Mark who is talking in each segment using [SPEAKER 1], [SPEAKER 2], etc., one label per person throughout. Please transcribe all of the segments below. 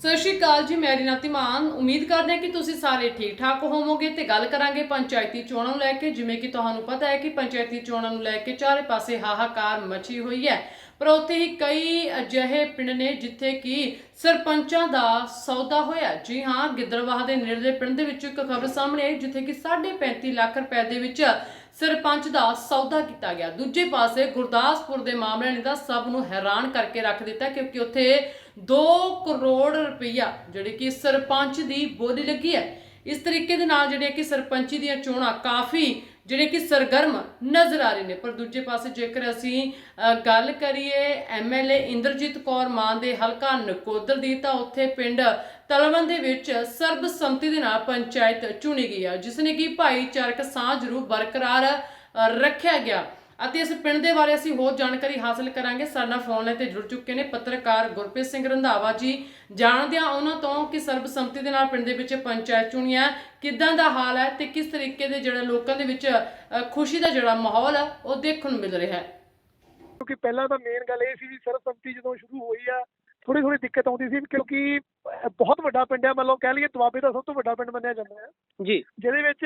[SPEAKER 1] ਸਤਿ ਸ਼੍ਰੀ ਅਕਾਲ ਜੀ, ਮੈਂ ਰੀਨਾ ਤਿਮਾਨ ਉਮੀਦ ਕਰਦੇ ਹਾਂ ਕਿ ਤੁਸੀਂ ਸਾਰੇ ਠੀਕ ਠਾਕ ਹੋਵੋਗੇ ਤੇ ਗੱਲ ਕਰਾਂਗੇ ਪੰਚਾਇਤੀ ਚੋਣਾਂ ਨੂੰ ਲੈ ਕੇ। ਜਿਵੇਂ ਕਿ ਤੁਹਾਨੂੰ ਪਤਾ ਹੈ ਕਿ ਪੰਚਾਇਤੀ ਚੋਣਾਂ ਨੂੰ ਲੈ ਕੇ ਚਾਰੇ ਪਾਸੇ ਹਾਹਾਕਾਰ ਮਚੀ ਹੋਈ ਹੈ। ਪਰ ਉੱਥੇ ਹੀ ਕਈ ਅਜਿਹੇ ਪਿੰਡ ਨੇ ਜਿੱਥੇ ਕਿ ਸਰਪੰਚਾਂ ਦਾ ਸੌਦਾ ਹੋਇਆ। ਜੀ ਹਾਂ, ਗਿੱਦੜਵਾਹ ਦੇ ਨੇੜਲੇ ਪਿੰਡ ਦੇ ਵਿੱਚ ਇੱਕ ਖਬਰ ਸਾਹਮਣੇ ਆਈ, ਜਿੱਥੇ ਕਿ 35 ਲੱਖ ਰੁਪਏ ਦੇ ਵਿੱਚ ਸਰਪੰਚ ਦਾ ਸੌਦਾ ਕੀਤਾ ਗਿਆ। ਦੂਜੇ ਪਾਸੇ ਗੁਰਦਾਸਪੁਰ ਦੇ ਮਾਮਲੇ ਨੇ ਤਾਂ ਸਭ ਨੂੰ ਹੈਰਾਨ ਕਰਕੇ ਰੱਖ ਦਿੱਤਾ ਕਿਉਂਕਿ ਉੱਥੇ 2 ਕਰੋੜ ਰੁਪਈਆ ਜਿਹੜੇ ਕਿ ਸਰਪੰਚ ਦੀ ਬੋਲੀ ਲੱਗੀ ਹੈ। ਇਸ ਤਰੀਕੇ ਦੇ ਨਾਲ ਜਿਹੜੀਆਂ ਕਿ ਸਰਪੰਚੀ ਦੀਆਂ ਚੋਣਾਂ ਕਾਫੀ ਜਿਹੜੇ ਕਿ ਸਰਗਰਮ ਨਜ਼ਰ ਆ ਰਹੇ ਨੇ। ਪਰ ਦੂਜੇ ਪਾਸੇ ਜੇਕਰ ਅਸੀਂ ਗੱਲ ਕਰੀਏ ਐਮਐਲਏ ਇੰਦਰਜੀਤ ਕੌਰ ਮਾਨ ਦੇ ਹਲਕਾ ਨਕੋਦਰ ਦੀ, ਤਾਂ ਉੱਥੇ ਪਿੰਡ ਤਲਵੰਨ ਦੇ ਵਿੱਚ ਸਰਬਸੰਮਤੀ ਦੇ ਨਾਲ ਪੰਚਾਇਤ ਚੁਣੀ ਗਈ ਆ, ਜਿਸ ਨੇ ਕਿ ਭਾਈਚਾਰਕ ਸਾਂਝ ਨੂੰ ਬਰਕਰਾਰ ਰੱਖਿਆ ਗਿਆ। ਅਤੇ ਇਸ ਪਿੰਡ ਦੇ ਬਾਰੇ ਅਸੀਂ ਹੋਰ ਜਾਣਕਾਰੀ ਹਾਸਲ ਕਰਾਂਗੇ। ਸਾਡੇ ਨਾਲ ਫੋਨ ਲਾਈਨ ਤੇ ਜੁੜ ਚੁੱਕੇ ਨੇ ਪੱਤਰਕਾਰ ਗੁਰਪ੍ਰੀਤ ਸਿੰਘ ਰੰਧਾਵਾ ਜੀ। ਜਾਣਦੇ ਹਾਂ ਉਹਨਾਂ ਤੋਂ ਕਿ ਸਰਬਸੰਮਤੀ ਦੇ ਨਾਲ ਪਿੰਡ ਦੇ ਵਿੱਚ ਪੰਚਾਇਤ ਚੁਣੀ ਹੈ। ਕਿੱਦਾਂ ਦਾ ਹਾਲ ਹੈ ਤੇ ਕਿਸ ਤਰੀਕੇ ਦੇ ਜਿਹੜੇ ਲੋਕਾਂ ਦੇ ਵਿੱਚ ਖੁਸ਼ੀ ਦਾ ਜਿਹੜਾ ਮਾਹੌਲ ਹੈ, ਉਹ ਦੇਖਣ ਨੂੰ ਮਿਲ ਰਿਹਾ ਹੈ।
[SPEAKER 2] ਕਿਉਂਕਿ ਪਹਿਲਾਂ ਤਾਂ ਮੇਨ ਗੱਲ ਇਹ ਸੀ ਵੀ ਸਰਬਸੰਮਤੀ ਜਦੋਂ ਸ਼ੁਰੂ ਹੋਈ ਆ ਥੋੜੀ ਥੋੜੀ ਦਿੱਕਤ ਆਉਂਦੀ ਸੀ ਕਿਉਂਕਿ ਬਹੁਤ ਵੱਡਾ ਪਿੰਡ ਹੈ ਮਤਲਬ ਕਹਿ ਲਈਏ ਦੁਆਬੇ ਦਾ ਸਭ ਤੋਂ ਵੱਡਾ ਪਿੰਡ ਮੰਨਿਆ ਜਾਂਦਾ ਹੈ।
[SPEAKER 3] ਜੀ।
[SPEAKER 2] ਜਿਹਦੇ ਵਿੱਚ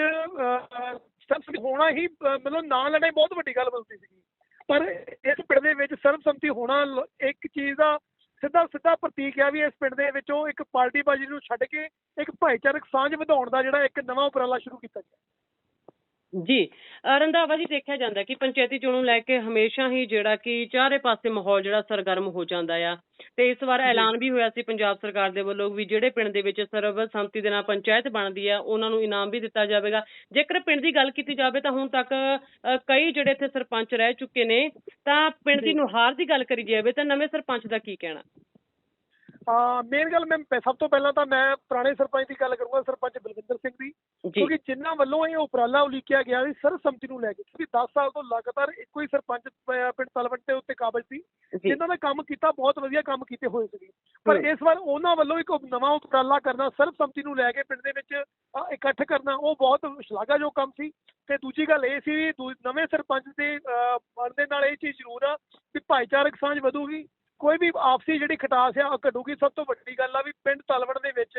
[SPEAKER 2] ਸਰਬਸੰਮਤੀ ਹੋਣਾ ਹੀ ਮਤਲਬ ਨਾਂ ਲੈਣਾ ਹੀ ਬਹੁਤ ਵੱਡੀ ਗੱਲ ਬਣਦੀ ਸੀਗੀ। ਪਰ ਇਸ ਪਿੰਡ ਦੇ ਵਿੱਚ ਸਰਬਸੰਮਤੀ ਹੋਣਾ ਇੱਕ ਚੀਜ਼ ਦਾ ਸਿੱਧਾ ਸਿੱਧਾ ਪ੍ਰਤੀਕ ਹੈ ਵੀ ਇਸ ਪਿੰਡ ਦੇ ਵਿੱਚੋਂ ਇੱਕ ਪਾਰਟੀ ਬਾਜੀ ਨੂੰ ਛੱਡ ਕੇ ਇੱਕ ਭਾਈਚਾਰਕ ਸਾਂਝ ਵਧਾਉਣ ਦਾ ਜਿਹੜਾ ਇੱਕ ਨਵਾਂ ਉਪਰਾਲਾ ਸ਼ੁਰੂ ਕੀਤਾ ਗਿਆ।
[SPEAKER 3] ਜੀ। ਰੰਧਾਵਾ ਜੀ ਦੇਖਿਆ ਜਾਂਦਾ ਕਿ ਪੰਚਾਇਤੀ ਚੋਣ ਨੂੰ ਲੈ ਕੇ ਹਮੇਸ਼ਾ ਹੀ ਜਿਹੜਾ ਕਿ ਚਾਰੇ ਪਾਸੇ ਮਾਹੌਲ ਜਿਹੜਾ ਸਰਗਰਮ ਹੋ ਜਾਂਦਾ ਆ। ਤੇ ਇਸ ਵਾਰ ਐਲਾਨ ਵੀ ਹੋਇਆ ਸੀ ਪੰਜਾਬ ਸਰਕਾਰ ਦੇ ਵੱਲੋਂ ਵੀ ਜਿਹੜੇ ਪਿੰਡ ਦੇ ਵਿੱਚ ਸਰਬਸੰਮਤੀ ਦੇ ਨਾਲ ਪੰਚਾਇਤ ਬਣਦੀ ਆ ਉਹਨਾਂ ਨੂੰ ਇਨਾਮ ਵੀ ਦਿੱਤਾ ਜਾਵੇਗਾ। ਜੇਕਰ ਪਿੰਡ ਦੀ ਗੱਲ ਕੀਤੀ ਜਾਵੇ ਤਾਂ ਹੁਣ ਤੱਕ ਕਈ ਜਿਹੜੇ ਇੱਥੇ ਸਰਪੰਚ ਰਹਿ ਚੁੱਕੇ ਨੇ ਤਾਂ ਪਿੰਡ ਦੀ ਨੁਹਾਰ ਦੀ ਗੱਲ ਕਰੀ ਜਾਵੇ ਤਾਂ ਨਵੇਂ ਸਰਪੰਚ ਦਾ ਕੀ ਕਹਿਣਾ?
[SPEAKER 2] ਹਾਂ ਮੇਨ ਗੱਲ ਮੈਂ ਸਭ ਤੋਂ ਪਹਿਲਾਂ ਤਾਂ ਮੈਂ ਪੁਰਾਣੇ ਸਰਪੰਚ ਦੀ ਗੱਲ ਕਰੂੰਗਾ ਸਰਪੰਚ ਬਲਵਿੰਦਰ ਸਿੰਘ ਦੀ। ਕਿਉਂਕਿ ਜਿਨ੍ਹਾਂ ਵੱਲੋਂ ਇਹ ਉਪਰਾਲਾ ਉਲੀਕਿਆ ਗਿਆ ਸੀ ਸਰਬਸੰਮਤੀ ਨੂੰ ਲੈ ਕੇ। ਕਿਉਂਕਿ 10 ਸਾਲ ਤੋਂ ਲਗਾਤਾਰ ਇੱਕੋ ਹੀ ਸਰਪੰਚ ਪਿੰਡ ਤਲਵੰਡ ਦੇ ਉੱਤੇ ਕਾਬਜ ਸੀ। ਜਿਨ੍ਹਾਂ ਦਾ ਕੰਮ ਕੀਤਾ ਬਹੁਤ ਵਧੀਆ ਕੰਮ ਕੀਤੇ ਹੋਏ ਸੀਗੇ। ਪਰ। ਇਸ ਵਾਰ ਉਹਨਾਂ ਵੱਲੋਂ ਇੱਕ ਨਵਾਂ ਉਪਰਾਲਾ ਕਰਨਾ ਸਰਬਸੰਮਤੀ ਨੂੰ ਲੈ ਕੇ ਪਿੰਡ ਦੇ ਵਿੱਚ ਇਕੱਠ ਕਰਨਾ ਉਹ ਬਹੁਤ ਸ਼ਲਾਘਾਯੋਗ ਕੰਮ ਸੀ। ਤੇ ਦੂਜੀ ਗੱਲ ਇਹ ਸੀ ਵੀ ਨਵੇਂ ਸਰਪੰਚ ਦੇ ਅ, ਬਣਨ ਦੇ ਨਾਲ ਇਹ ਚੀਜ਼ ਜ਼ਰੂਰ ਆ ਵੀ ਭਾਈਚਾਰਕ ਸਾਂਝ ਵਧੂਗੀ। ਕੋਈ ਵੀ ਆਪਸੀ ਜਿਹੜੀ ਖਟਾਸ ਆ ਉਹ ਘਟੂਗੀ। ਸਭ ਤੋਂ ਵੱਡੀ ਗੱਲ ਆ ਵੀ ਪਿੰਡ ਤਲਵਣ ਦੇ ਵਿੱਚ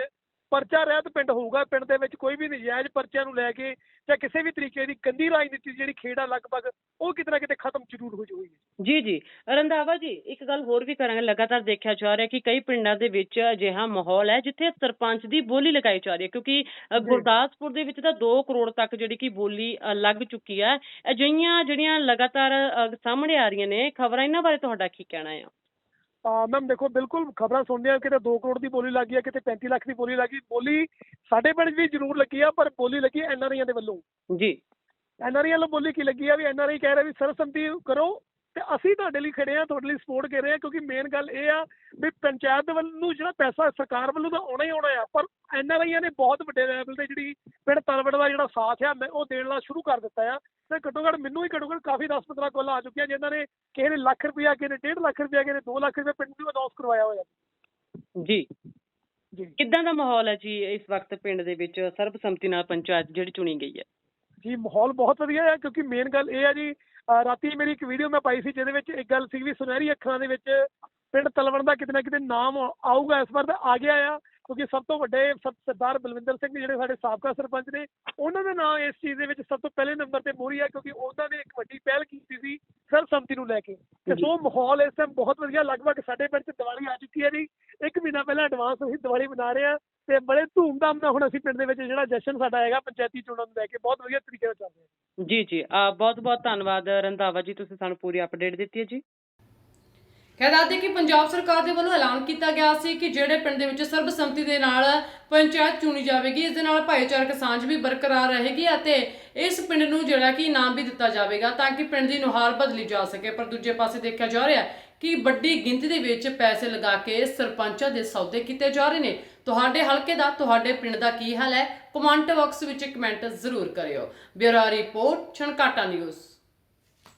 [SPEAKER 2] ਪਰਚਾ ਰਹਿਤ ਪਿੰਡ ਹੋਊਗਾ ਪਿੰਡ ਦੇ ਵਿੱਚ ਕੋਈ ਵੀ ਨਜਾਇਜ਼ ਪਰਚਿਆਂ ਨੂੰ ਲੈ ਕੇ ਜਾਂ ਕਿਸੇ ਵੀ ਤਰੀਕੇ ਦੀ ਗੰਦੀ ਰਾਜਨੀਤੀ ਜਿਹੜੀ ਆ ਲਗਭਗ ਉਹ ਕਿਤੇ ਨਾ ਕਿਤੇ ਖਤਮ ਜ਼ਰੂਰ ਹੋ ਜਾਊਗੀ।
[SPEAKER 3] ਜੀ ਜੀ। ਰੰਧਾਵਾ ਜੀ ਇੱਕ ਗੱਲ ਹੋਰ ਵੀ ਕਰਾਂਗੇ ਲਗਾਤਾਰ ਦੇਖਿਆ ਜਾ ਰਿਹਾ ਕਿ ਕਈ ਪਿੰਡਾਂ ਦੇ ਵਿੱਚ ਅਜਿਹਾ ਮਾਹੌਲ ਹੈ ਜਿੱਥੇ ਸਰਪੰਚ ਦੀ ਬੋਲੀ ਲਗਾਈ ਜਾ ਰਹੀ ਹੈ ਕਿਉਂਕਿ। ਗੁਰਦਾਸਪੁਰ ਦੇ ਵਿੱਚ ਤਾਂ 2 ਕਰੋੜ ਤੱਕ ਜਿਹੜੀ ਕਿ ਬੋਲੀ ਲੱਗ ਚੁੱਕੀ ਹੈ। ਅਜਿਹੀਆਂ ਜਿਹੜੀਆਂ ਲਗਾਤਾਰ ਸਾਹਮਣੇ ਆ ਰਹੀਆਂ ਨੇ ਖਬਰਾਂ ਇਹਨਾਂ ਬਾਰੇ ਤੁਹਾਡਾ ਕੀ ਕਹਿਣਾ ਹੈ?
[SPEAKER 2] ਮੈਮ ਦੇਖੋ ਬਿਲਕੁਲ ਖਬਰਾਂ ਸੁਣਦੇ ਆ ਕਿਤੇ 2 ਕਰੋੜ ਦੀ ਬੋਲੀ ਲੱਗੀ ਆ ਕਿਤੇ 35 ਲੱਖ ਦੀ ਬੋਲੀ ਲੱਗੀ ਬੋਲੀ ਸਾਡੇ ਪਿੰਡ ਵੀ ਜ਼ਰੂਰ ਲੱਗੀ ਆ ਪਰ ਬੋਲੀ ਲੱਗੀ ਐਨ ਆਰ ਆਈਆਂ ਦੇ ਵੱਲੋਂ।
[SPEAKER 3] ਜੀ।
[SPEAKER 2] ਐਨ ਆਰ ਆਈ ਵੱਲੋਂ ਬੋਲੀ ਕੀ ਲੱਗੀ ਆ? ਵੀ ਐਨ ਆਰ ਆਈ ਕਹਿ ਰਿਹਾ ਵੀ ਸਰਬਸੰਮਤੀ ਕਰੋ ਤੇ ਅਸੀਂ ਤੁਹਾਡੇ ਲਈ ਖੜੇ ਆ ਤੁਹਾਡੇ ਲਈ ਸਪੋਰਟ ਕਰ ਰਹੇ ਆ ਕਿਉਂਕਿ ਮੇਨ ਗੱਲ ਇਹ ਆ ਵੀ ਪੰਚਾਇਤ ਵੱਲ ਨੂੰ ਜਿਹੜਾ ਪੈਸਾ ਸਰਕਾਰ ਵੱਲੋਂ ਤਾਂ ਆਉਣਾ ਹੀ ਆਉਣਾ ਆ ਪਰ ਐਨ ਆਰ ਆਈਆਂ ਨੇ ਬਹੁਤ ਵੱਡੇ ਲੈਵਲ ਤੇ ਜਿਹੜੀ ਪਿੰਡ ਤਲਵੜ ਦਾ ਜਿਹੜਾ ਸਾਥ ਆ ਮੈਂ ਉਹ ਦੇਣ ਲਾ ਸ਼ੁਰੂ ਕਰ ਦਿੱਤਾ ਆ। ਤੇ ਘੱਟੋ ਘੱਟ ਮੈਨੂੰ ਹੀ ਘੱਟੋ ਘੱਟ ਕਾਫੀ 10 15 ਕੋਲ ਆ ਚੁੱਕੀਆਂ ਜਿਨ੍ਹਾਂ ਨੇ ਕਿਸੇ ਨੇ ਲੱਖ ਰੁਪਇਆ ਕਿਸੇ ਨੇ 1.5 ਲੱਖ ਰੁਪਇਆ ਕਿਸੇ ਨੇ 2 ਲੱਖ ਰੁਪਇਆ ਪਿੰਡ ਨੂੰ ਅਨਾਉਂਸ ਕਰਵਾਇਆ ਹੋਇਆ।
[SPEAKER 3] ਜੀ।
[SPEAKER 2] ਜੀ।
[SPEAKER 3] ਕਿੱਦਾਂ ਦਾ ਮਾਹੌਲ ਹੈ ਜੀ ਇਸ ਵਕਤ ਪਿੰਡ ਦੇ ਵਿੱਚ ਸਰਬਸੰਮਤੀ ਨਾਲ ਪੰਚਾਇਤ ਜਿਹੜੀ ਚੁਣੀ ਗਈ ਹੈ?
[SPEAKER 2] ਜੀ ਮਾਹੌਲ ਬਹੁਤ ਵਧੀਆ ਹੈ ਕਿਉਂਕਿ ਮੇਨ ਗੱਲ ਇਹ ਹੈ ਜੀ ਰਾਤੀ ਮੇਰੀ ਇੱਕ ਵੀਡੀਓ ਮੈਂ ਪਾਈ ਸੀ ਜਿਹਦੇ ਵਿੱਚ ਇੱਕ ਗੱਲ ਸੀ ਵੀ ਸੁਨਹਿਰੀ ਅੱਖਰਾਂ ਦੇ ਵਿੱਚ ਪਿੰਡ ਤਲਵਣ ਦਾ ਕਿਤੇ ਨਾ ਕਿਤੇ ਨਾਮ ਆਊਗਾ ਇਸ ਵਾਰ ਤਾਂ ਆ ਗਿਆ ਆ। ਕਿਉਂਕਿ ਸਭ ਤੋਂ ਵੱਡੇ ਸਰ- ਸਰਦਾਰ ਬਲਵਿੰਦਰ ਸਿੰਘ ਜਿਹੜੇ ਸਾਡੇ ਸਾਬਕਾ ਸਰਪੰਚ ਨੇ ਉਹਨਾਂ ਦਾ ਨਾਮ ਇਸ ਚੀਜ਼ ਦੇ ਵਿੱਚ ਸਭ ਤੋਂ ਪਹਿਲੇ ਨੰਬਰ ਤੇ ਮੋਹਰੀ ਹੈ ਕਿਉਂਕਿ ਉਹਨਾਂ ਨੇ ਇੱਕ ਵੱਡੀ ਪਹਿਲ ਕੀਤੀ ਸੀ ਸਰਬਸੰਮਤੀ ਨੂੰ ਲੈ ਕੇ। ਤੇ। ਸੋ ਮਾਹੌਲ ਇਸ ਟਾਈਮ ਬਹੁਤ ਵਧੀਆ ਲਗਭਗ ਸਾਡੇ ਪਿੰਡ 'ਚ ਦੀਵਾਲੀ ਆ ਚੁੱਕੀ ਹੈ ਜੀ। ਇੱਕ ਮਹੀਨਾ ਪਹਿਲਾਂ ਐਡਵਾਂਸ ਅਸੀਂ ਦੀਵਾਲੀ ਮਨਾ ਰਹੇ ਆ ਤੇ ਬੜੇ ਧੂਮਧਾਮ ਨਾਲ ਹੁਣ ਅਸੀਂ ਪਿੰਡ ਦੇ ਵਿੱਚ ਜਿਹੜਾ ਜਸ਼ਨ ਸਾਡਾ ਹੈਗਾ ਪੰਚਾਇਤੀ ਚੋਣਾਂ ਨੂੰ ਲੈ ਕੇ ਬਹੁਤ ਵਧੀਆ ਤਰੀਕੇ ਨਾਲ ਚੱਲ ਰਿਹਾ
[SPEAKER 3] ਜੀ ਜੀ। ਬਹੁਤ ਬਹੁਤ ਧੰਨਵਾਦ ਰੰਧਾਵਾ ਜੀ ਤੁਸੀਂ ਸਾਨੂੰ ਪੂਰੀ ਅਪਡੇਟ ਦਿੱਤੀ ਹੈ ਜੀ।
[SPEAKER 1] ਖੈਰ ਦੱਸਦੇ ਕਿ ਪੰਜਾਬ ਸਰਕਾਰ ਦੇ ਵੱਲੋਂ ਐਲਾਨ ਕੀਤਾ ਗਿਆ ਸੀ ਕਿ ਜਿਹੜੇ ਪਿੰਡ ਦੇ ਵਿੱਚ ਸਰਬਸੰਮਤੀ ਦੇ ਨਾਲ ਪੰਚਾਇਤ ਚੁਣੀ ਜਾਵੇਗੀ, ਇਸ ਦੇ ਨਾਲ ਭਾਈਚਾਰਕ ਸਾਂਝ ਵੀ ਬਰਕਰਾਰ ਰਹੇਗੀ ਅਤੇ ਇਸ ਪਿੰਡ ਨੂੰ ਜਿਹੜਾ ਕਿ ਇਨਾਮ ਵੀ ਦਿੱਤਾ ਜਾਵੇਗਾ ਤਾਂ ਕਿ ਪਿੰਡ ਦੀ ਨੁਹਾਰ ਬਦਲੀ ਜਾ ਸਕੇ। ਪਰ ਦੂਜੇ ਪਾਸੇ ਦੇਖਿਆ ਜਾ ਰਿਹਾ ਕਿ ਵੱਡੀ ਗਿਣਤੀ ਦੇ ਵਿੱਚ ਪੈਸੇ ਲਗਾ ਕੇ ਸਰਪੰਚਾਂ ਦੇ ਸੌਦੇ ਕੀਤੇ ਜਾ ਰਹੇ ਨੇ। ਤੁਹਾਡੇ ਹਲਕੇ ਦਾ, ਤੁਹਾਡੇ ਪਿੰਡ ਦਾ ਕੀ ਹਾਲ ਹੈ? ਕਮੈਂਟ ਬਾਕਸ ਵਿੱਚ ਕਮੈਂਟ ਜ਼ਰੂਰ ਕਰਿਓ। Bureau report, Chhankata news.